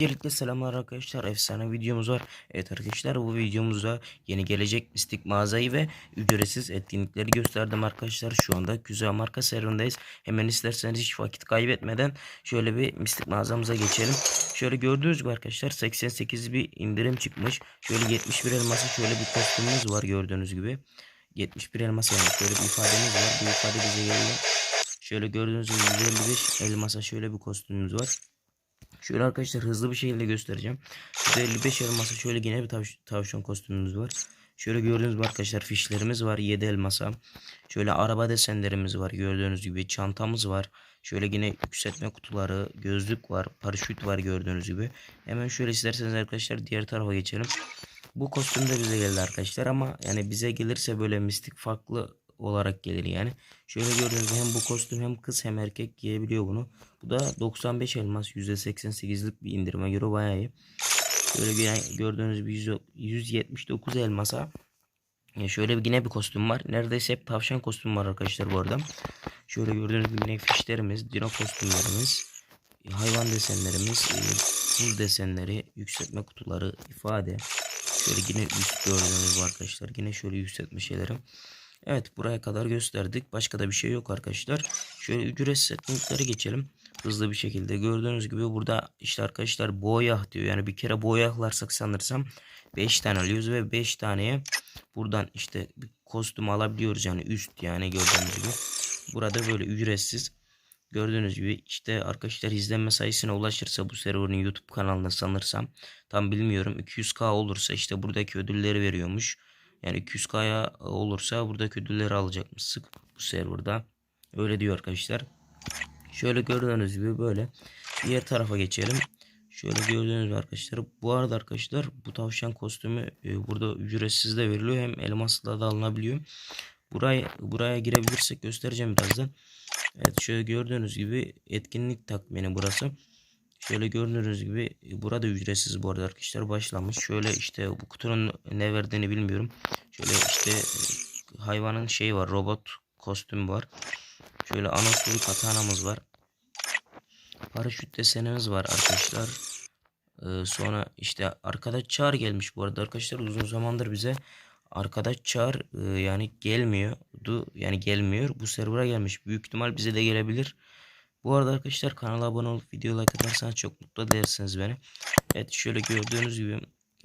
Öncelikle selamlar arkadaşlar. Efsane videomuz var. Evet arkadaşlar bu videomuzda yeni gelecek mistik mağazayı ve ücretsiz etkinlikleri gösterdim arkadaşlar. Şu anda güzel marka serindayız. Hemen isterseniz hiç vakit kaybetmeden şöyle bir mistik mağazamıza geçelim. Şöyle gördüğünüz gibi arkadaşlar 88 bir indirim çıkmış. Şöyle 71 elması şöyle bir kostümümüz var gördüğünüz gibi. 71 elmas yani şöyle bir ifademiz var. Bu ifade bize geldi. Şöyle gördüğünüz gibi 155 elmasa şöyle bir kostümümüz var. Şöyle arkadaşlar hızlı bir şekilde göstereceğim. 155 elmasa şöyle yine bir tav- tavşan kostümümüz var. Şöyle gördüğünüz gibi arkadaşlar fişlerimiz var 7 elmasa. Şöyle araba desenlerimiz var gördüğünüz gibi. Çantamız var. Şöyle yine yükseltme kutuları, gözlük var, paraşüt var gördüğünüz gibi. Hemen şöyle isterseniz arkadaşlar diğer tarafa geçelim. Bu kostüm de bize geldi arkadaşlar ama yani bize gelirse böyle mistik farklı olarak gelir yani. Şöyle gördüğünüz hem bu kostüm hem kız hem erkek giyebiliyor bunu. Bu da 95 elmas %88'lik bir indirime göre bayağı iyi. Şöyle gö- gördüğünüz gibi 100 179 elmasa ya şöyle bir yine bir kostüm var. Neredeyse hep tavşan kostüm var arkadaşlar bu arada. Şöyle gördüğünüz gibi yine fişlerimiz, dino kostümlerimiz, hayvan desenlerimiz, e, buz desenleri, yükseltme kutuları, ifade. Şöyle yine üst gördüğünüz arkadaşlar. Yine şöyle yükseltme şeyleri. Evet buraya kadar gösterdik. Başka da bir şey yok arkadaşlar. Şöyle ücretsiz etkinlikleri geçelim. Hızlı bir şekilde gördüğünüz gibi burada işte arkadaşlar boyah diyor. Yani bir kere boyahlarsak sanırsam 5 tane alıyoruz ve 5 taneye buradan işte bir kostüm alabiliyoruz yani üst yani gördüğünüz gibi. Burada böyle ücretsiz gördüğünüz gibi işte arkadaşlar izlenme sayısına ulaşırsa bu serverın YouTube kanalında sanırsam tam bilmiyorum 200k olursa işte buradaki ödülleri veriyormuş. Yani 200k'ya olursa buradaki ödülleri alacakmışsın bu serverda. Öyle diyor arkadaşlar. Şöyle gördüğünüz gibi böyle. Diğer tarafa geçelim. Şöyle gördüğünüz gibi arkadaşlar. Bu arada arkadaşlar bu tavşan kostümü e, burada ücretsiz de veriliyor. Hem elmasla da alınabiliyor. Buraya, buraya girebilirsek göstereceğim birazdan. Evet şöyle gördüğünüz gibi etkinlik takvimi burası. Şöyle gördüğünüz gibi e, burada ücretsiz bu arada arkadaşlar başlamış. Şöyle işte bu kutunun ne verdiğini bilmiyorum. Şöyle işte e, hayvanın şeyi var robot kostümü var. Şöyle bir katanamız var. Paraşüt desenimiz var arkadaşlar. Ee, sonra işte arkadaş çağır gelmiş bu arada arkadaşlar uzun zamandır bize arkadaş çağır e, yani gelmiyordu yani gelmiyor bu server'a gelmiş büyük ihtimal bize de gelebilir. Bu arada arkadaşlar kanala abone olup video like atarsanız çok mutlu edersiniz beni. Evet şöyle gördüğünüz gibi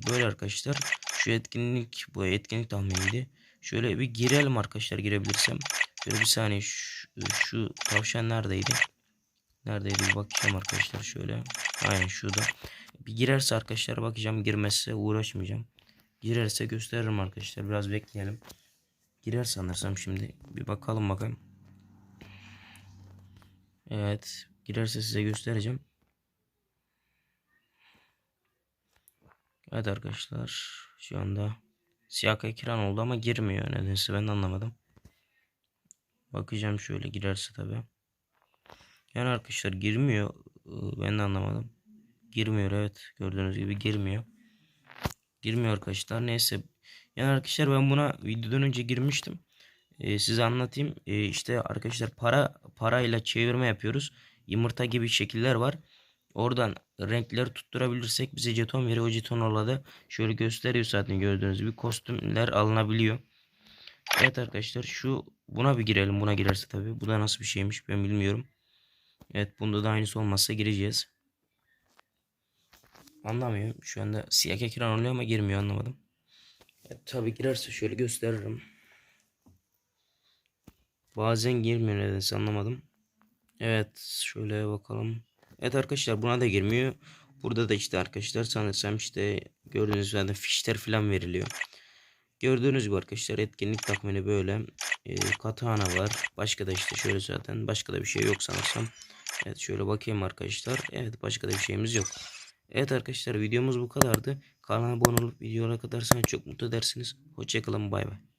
böyle arkadaşlar şu etkinlik bu etkinlik tahminiydi. Şöyle bir girelim arkadaşlar girebilirsem. Şöyle bir saniye şu, şu tavşan neredeydi? Neredeydi bir bakacağım arkadaşlar şöyle. Aynen şurada. Bir girerse arkadaşlar bakacağım girmezse uğraşmayacağım. Girerse gösteririm arkadaşlar biraz bekleyelim. Girer sanırsam şimdi bir bakalım bakalım. Evet girerse size göstereceğim. Evet arkadaşlar şu anda siyah ekran oldu ama girmiyor nedense ben de anlamadım. Bakacağım şöyle girerse tabi. Yani arkadaşlar girmiyor. Ee, Ben de anlamadım. Girmiyor evet. Gördüğünüz gibi girmiyor. Girmiyor arkadaşlar. Neyse. Yani arkadaşlar ben buna videodan önce girmiştim. Ee, size anlatayım. Ee, işte arkadaşlar para parayla çevirme yapıyoruz. Yumurta gibi şekiller var. Oradan renkleri tutturabilirsek bize jeton veriyor. O jetonlarla da şöyle gösteriyor zaten gördüğünüz gibi kostümler alınabiliyor. Evet arkadaşlar şu buna bir girelim. Buna girerse tabii. Bu da nasıl bir şeymiş ben bilmiyorum. Evet bunda da aynısı olmazsa gireceğiz. Anlamıyorum. Şu anda siyah ekran oluyor ama girmiyor anlamadım. Evet, tabii girerse şöyle gösteririm. Bazen girmiyor nedense anlamadım. Evet şöyle bakalım. Evet arkadaşlar buna da girmiyor. Burada da işte arkadaşlar sanırsam işte gördüğünüz üzere fişler falan veriliyor. Gördüğünüz gibi arkadaşlar etkinlik takvimi böyle. E, katana var. Başka da işte şöyle zaten başka da bir şey yok sanırsam. Evet şöyle bakayım arkadaşlar. Evet başka da bir şeyimiz yok. Evet arkadaşlar videomuz bu kadardı. Kanala abone olup videolara kadarsanız çok mutlu edersiniz. Hoşçakalın bay bay.